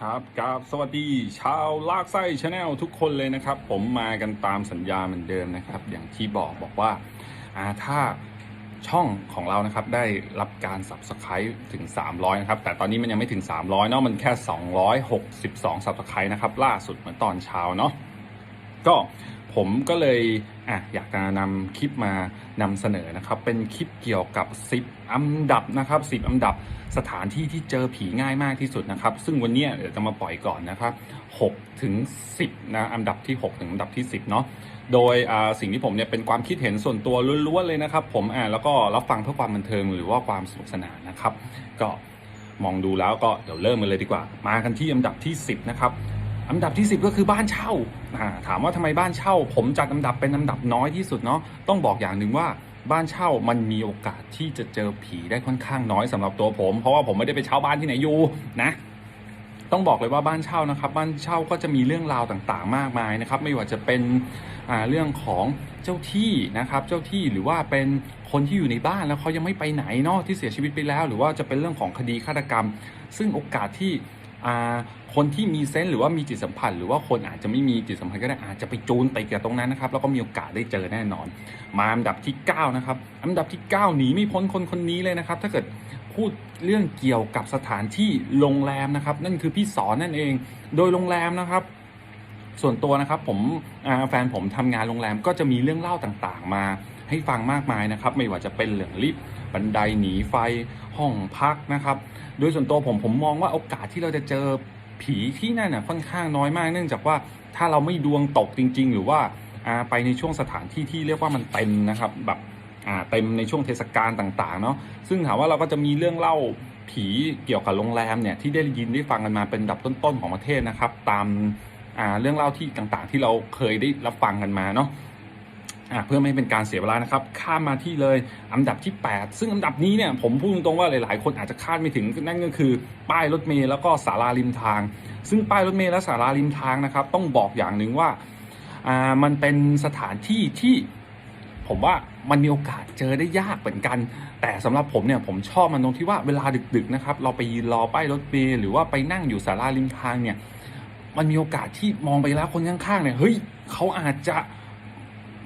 ครับกับสวัสดีชาวลากไส้ชาแนลทุกคนเลยนะครับ ผมมากันตามสัญญาเหมือนเดิมนะครับ อย่างที่บอกบอกว่าอ่าถ้าช่องของเรานะครับได้รับการ Subscribe ถึง 300 นะครับ แต่ตอนนี้มันยังไม่ถึง 300เนาะมันแค่ 262 Subscribe นะครับ ล่าสุดเหมือนตอนเช้าเนาะ ก็ผมก็เลยอะอยากจะนำคลิปมานำเสนอนะครับ เป็นคลิปเกี่ยวกับ 10 อันดับนะครับ 10 อันดับสถานที่ที่เจอผีง่ายมากที่สุดนะครับ ซึ่งวันนี้เดี๋ยวจะมาปล่อยก่อนนะครับ6ถึง 10 นะ อันดับที่ 6 ถึงอันดับที่ 10 เนาะ โดยสิ่งที่ผมเนี่ยเป็นความคิดเห็นส่วนตัวล้วนๆเลยนะครับ ผมอ่าแล้วก็รับฟังเพื่อความบันเทิงหรือว่าความสนุกสนานนะครับ ก็มองดูแล้วก็เดี๋ยวเริ่มกันเลยดีกว่า มากันที่อันดับที่ 10 นะครับ อันดับที่ 10 ก็คือบ้านเช่า ถามว่าทำไมบ้านเช่า ผมจัดอันดับเป็นอันดับน้อยที่สุดเนาะ ต้องบอกอย่างหนึ่งว่าบ้านเช่ามันมีโอกาสที่จะเจอผีได้ค่อนข้างน้อยสำหรับตัวผม เพราะว่าผมไม่ได้ไปเช่าบ้านที่ไหนอยู่นะต้องบอกเลยว่าบ้านเช่านะครับ บ้านเช่าก็จะมีเรื่องราวต่างๆ มากมายนะครับ ไม่ว่าจะเป็นเรื่องของเจ้าที่นะครับ เจ้าที่หรือว่าเป็นคนที่อยู่ในบ้านแล้วเขายังไม่ไปไหนเนาะที่เสียชีวิตไปแล้ว หรือว่าจะเป็นเรื่องของคดีฆาตกรรม ซึ่งโอกาสที่ คนที่มีเซนส์หรือว่ามีจิตสัมผัสหรือว่าคนอาจจะไม่มีจิตสัมผัสก็ได้อาจจะไปจูนติดกับตรงนั้นนะครับ แล้วก็มีโอกาสได้เจอแน่นอน มาอันดับที่ 9 นะครับ อันดับที่ 9 หนีไม่พ้นคนคนนี้เลยนะครับ ถ้าเกิดพูดเรื่องเกี่ยวกับสถานที่โรงแรมนะครับ นั่นคือพี่สอนนั่นเอง โดยโรงแรมนะครับส่วนตัวนะครับผมแฟนผมทำงานโรงแรมก็จะมีเรื่องเล่าต่างๆ มา ให้ฟังมากมายนะครับ ไม่ว่าจะเป็นเรื่องลิฟต์บันไดหนีไฟห้องพักนะครับ โดยส่วนตัวผมผมมองว่าโอกาสที่เราจะเจอผีที่นั่นน่ะค่อนข้างน้อยมาก เนื่องจากว่าถ้าเราไม่ดวงตกจริง ๆ หรือว่าไปในช่วงสถานที่ที่เรียกว่ามันเต็มนะครับแบบเต็มในช่วงเทศกาลต่างๆเนาะซึ่งถามว่าเราก็จะมีเรื่องเล่าผีเกี่ยวกับโรงแรมเนี่ยที่ได้ยินได้ฟังกันมาเป็นอันดับต้นๆของประเทศนะครับ ตามเรื่องเล่าที่ต่างๆ ที่เราเคยได้รับฟังกันมาเนาะ เพื่อไม่ให้เป็นการเสียเวลานะครับ ข้ามมาที่เลยอันดับที่ 8 ซึ่งอันดับนี้เนี่ยผมพูดตรงๆว่าหลายๆ คนอาจจะคาดไม่ถึงนั่นก็คือ ป้ายรถเมล์แล้วก็ศาลาริมทาง ซึ่งป้ายรถเมล์และศาลาริมทางนะครับ ต้องบอกอย่างหนึ่งว่ามันเป็นสถานที่ที่ผมว่ามันมีโอกาสเจอได้ยากเหมือนกัน แต่สำหรับผมเนี่ยผมชอบมันตรงที่ว่าเวลาดึกๆนะครับเราไปยืนรอป้ายรถเมล์หรือว่าไปนั่งอยู่ศาลาริมทางเนี่ยมันมีโอกาสที่มองไปแล้วคนข้างๆเนี่ยเฮ้ยเขาอาจจะ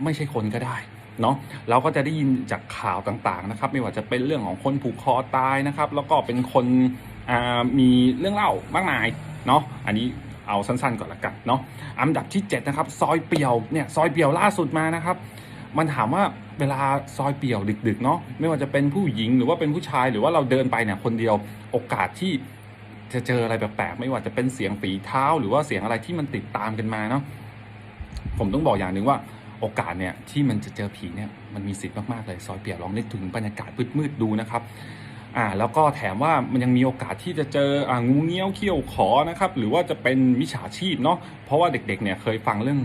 ไม่ใช่คนก็ได้เนาะเราก็จะได้ยินจากข่าวต่างๆนะครับ ไม่ว่าจะเป็นเรื่องของคนผูกคอตายนะครับ แล้วก็เป็นคนมีเรื่องเล่ามากมายเนาะอันนี้เอาสั้น ๆ ก่อนละกันเนาะอันดับที่ 7 นะครับ ซอยเปียวเนี่ยซอยเปียวล่าสุดมานะครับ มันถามว่าเวลาซอยเปี่ยวดึกๆเนาะไม่ว่าจะเป็นผู้หญิงหรือว่าเป็นผู้ชายหรือว่าเราเดินไปเนี่ยคนเดียวโอกาสที่จะเจออะไรแปลกๆไม่ว่าจะเป็นเสียงฝีเท้า หรือว่าเสียงอะไรที่มันติดตามกันมาเนาะผมต้องบอกอย่างหนึ่งว่า โอกาสเนี่ยที่มันจะเจอผีเนี่ยมันมีสิทธิ์มาก ๆ เลย ซอยเปียกลองนึกถึงบรรยากาศมืดๆดูนะครับอ่าแล้วก็แถมว่ามันยังมีโอกาสที่จะเจออ่างูเงี้ยวเขี้ยวขอนะครับหรือว่าจะเป็นมิจฉาชีพเนาะเพราะว่าเด็กๆเนี่ยเคยฟังเรื่อง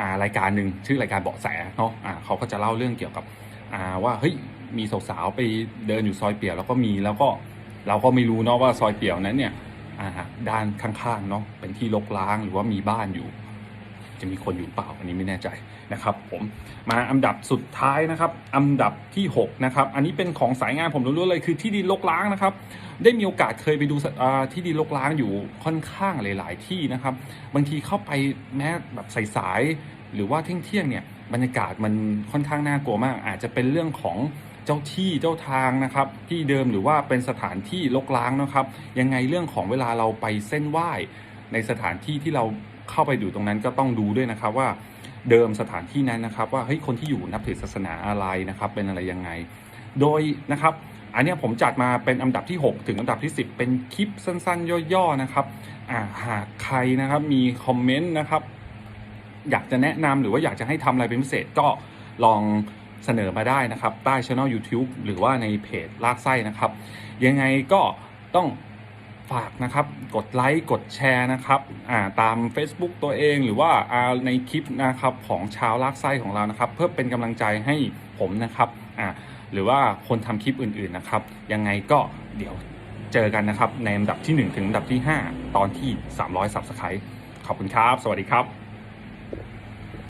อ่ารายการหนึ่งชื่อรายการเบาะแสเนาะอ่าเขาก็จะเล่าเรื่องเกี่ยวกับอ่าว่าเฮ้ยมีสาวๆไปเดินอยู่ซอยเปียวแล้วก็มีแล้วก็เราก็ไม่รู้เนาะว่าซอยเปียวนั้นเนี่ยอ่าด้านข้างๆเนาะเป็นที่รกร้างหรือว่ามีบ้านอยู่ จะมีคนอยู่เปล่าอันนี้ไม่แน่ใจนะครับ ผมมาอันดับสุดท้ายนะครับ อันดับที่ 6 นะครับ อันนี้เป็นของสายงานผมรู้ๆเลยคือที่ดินรกร้างนะครับ ได้มีโอกาสเคยไปดูที่ดินรกร้างอยู่ค่อนข้างหลาย ๆ ที่นะครับ บางทีเข้าไปแม้แบบสายๆหรือว่าเที่ยงๆเนี่ยบรรยากาศมันค่อนข้างน่ากลัวมาก อาจจะเป็นเรื่องของเจ้าที่เจ้าทางนะครับ ที่เดิมหรือว่าเป็นสถานที่รกร้างนะครับ ยังไงเรื่องของเวลาเราไปเส้นไหว้ในสถานที่ที่เรา เข้าไปดูตรงนั้นก็ต้องดูด้วยนะครับว่าเดิมสถานที่นั้นนะครับ ว่าเฮ้ยคนที่อยู่นับถือศาสนาอะไรนะครับ เป็นอะไรยังไง โดยนะครับ อันนี้ผมจัดมาเป็นอันดับที่ 6 ถึงอันดับที่ 10 เป็นคลิปสั้นๆ ย่อๆนะครับหากใครนะครับมีคอมเมนต์นะครับ อยากจะแนะนำหรือว่าอยากจะให้ทำอะไรเป็นพิเศษก็ลองเสนอมาได้นะครับ ใต้ช่อง YouTube หรือว่าในเพจลากไส้นะครับ ยังไงก็ต้อง ฝากนะครับ กดไลค์กดแชร์นะครับอ่าตาม Facebook ตัวเองหรือว่าอ่าในคลิปนะครับของชาวลากไส้ของเรานะครับ เพื่อเป็นกำลังใจให้ผมนะครับอ่าหรือว่าคนทำคลิปอื่นๆนะครับ ยังไงก็เดี๋ยวเจอกันนะครับ ในอันดับที่ 1 ถึงอันดับที่ 5 ตอนที่ 300 Subscribe ขอบคุณครับ สวัสดีครับ